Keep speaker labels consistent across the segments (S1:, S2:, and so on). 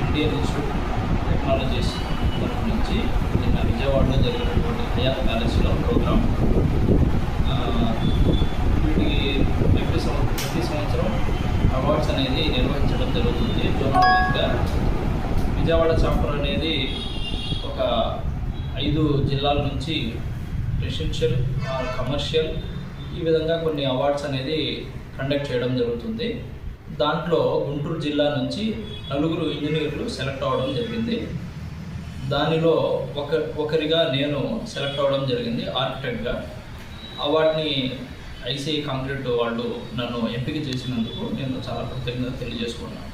S1: Indian institute technologies తరఫు నుంచి నిన్న విజయవాడలో జరిగినటువంటి హయాత్ ప్యాలెస్లో ప్రోగ్రామ్. వీటికి ప్రతి సంవత్సరం ప్రతి సంవత్సరం అవార్డ్స్ అనేది నిర్వహించడం జరుగుతుంది. జోనల్ వైజ్గా విజయవాడ చాప్టర్ అనేది ఒక ఐదు జిల్లాల నుంచి రెసిడెన్షియల్ కమర్షియల్ ఈ విధంగా కొన్ని అవార్డ్స్ అనేది కండక్ట్ చేయడం జరుగుతుంది. దాంట్లో గుంటూరు జిల్లా నుంచి నలుగురు ఇంజనీర్లు సెలెక్ట్ అవ్వడం జరిగింది. దానిలో ఒక ఒకరిగా నేను సెలెక్ట్ అవ్వడం జరిగింది ఆర్కిటెక్ట్గా. అవార్డ్ని ఐసీఐ కాంక్రీట్ వాళ్ళు నన్ను ఎంపిక చేసినందుకు నేను చాలా కృతజ్ఞత తెలియజేసుకున్నాను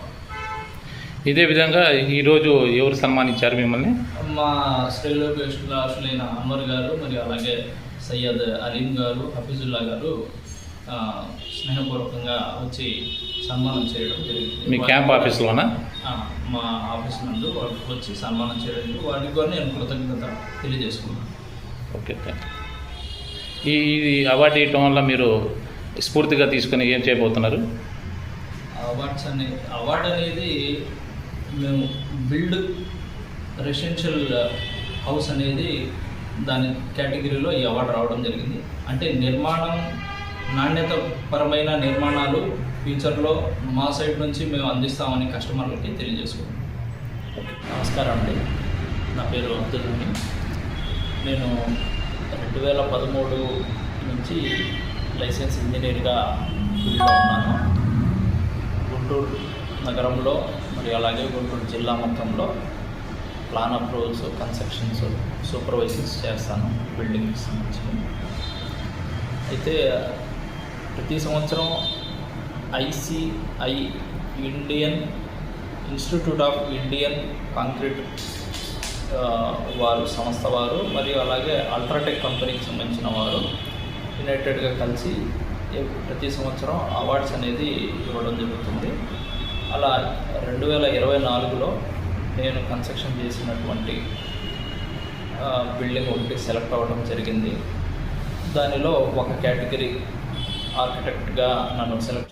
S2: ఇదే విధంగా ఈరోజు ఎవరు సన్మానించారు మిమ్మల్ని?
S1: మా శ్రేయోభిలాషులైన అమర్ గారు మరియు అలాగే సయ్యద్ అలీం గారు హఫీజుల్లా గారు స్నేహపూర్వకంగా వచ్చి సన్మానం చేయడం జరిగింది.
S2: మీ క్యాంప్ ఆఫీస్లోనా?
S1: మా ఆఫీస్ నందు వాళ్ళు వచ్చి సన్మానం చేయడం జరిగింది. వారికి కూడా నేను కృతజ్ఞత తెలియజేసుకున్నాను
S2: ఓకే. ఈ ఈ అవార్డు ఇవ్వటం వల్ల మీరు స్ఫూర్తిగా తీసుకుని ఏం చేయబోతున్నారు?
S1: అవార్డ్స్ అనే అవార్డ్ అనేది మేము బిల్డ్ రెసిడెన్షియల్ హౌస్ అనేది దాని కేటగిరీలో ఈ అవార్డు రావడం జరిగింది. అంటే నిర్మాణం నాణ్యత పరమైన నిర్మాణాలు ఫ్యూచర్లో మా సైడ్ నుంచి మేము అందిస్తామని కస్టమర్లకి తెలియజేసుకున్నాం నమస్కారం అండి. నా పేరు అబ్దుల్ నేను రెండు వేల పదమూడు నుంచి లైసెన్స్ ఇంజనీర్గా ఉన్నాను. గుంటూరు నగరంలో మరియు అలాగే గుంటూరు జిల్లా మొత్తంలో ప్లాన్ అప్రూవల్స్ కన్స్ట్రక్షన్స్ సూపర్వైజర్స్ చేస్తాను బిల్డింగ్కి సంబంధించి. అయితే ప్రతి సంవత్సరం ICI Indian Institute of Indian Concrete వారు సంస్థ వారు మరియు అలాగే అల్ట్రాటెక్ కంపెనీకి సంబంధించిన వారు యునైటెడ్గా కలిసి ప్రతి సంవత్సరం అవార్డ్స్ అనేది ఇవ్వడం జరుగుతుంది. అలా రెండు వేల ఇరవై నాలుగులో నేను కన్స్ట్రక్షన్ చేసినటువంటి బిల్డింగ్ ఒకటి సెలెక్ట్ అవ్వడం జరిగింది. దానిలో ఒక కేటగిరీ ఆర్కిటెక్ట్గా నన్ను సెలెక్ట్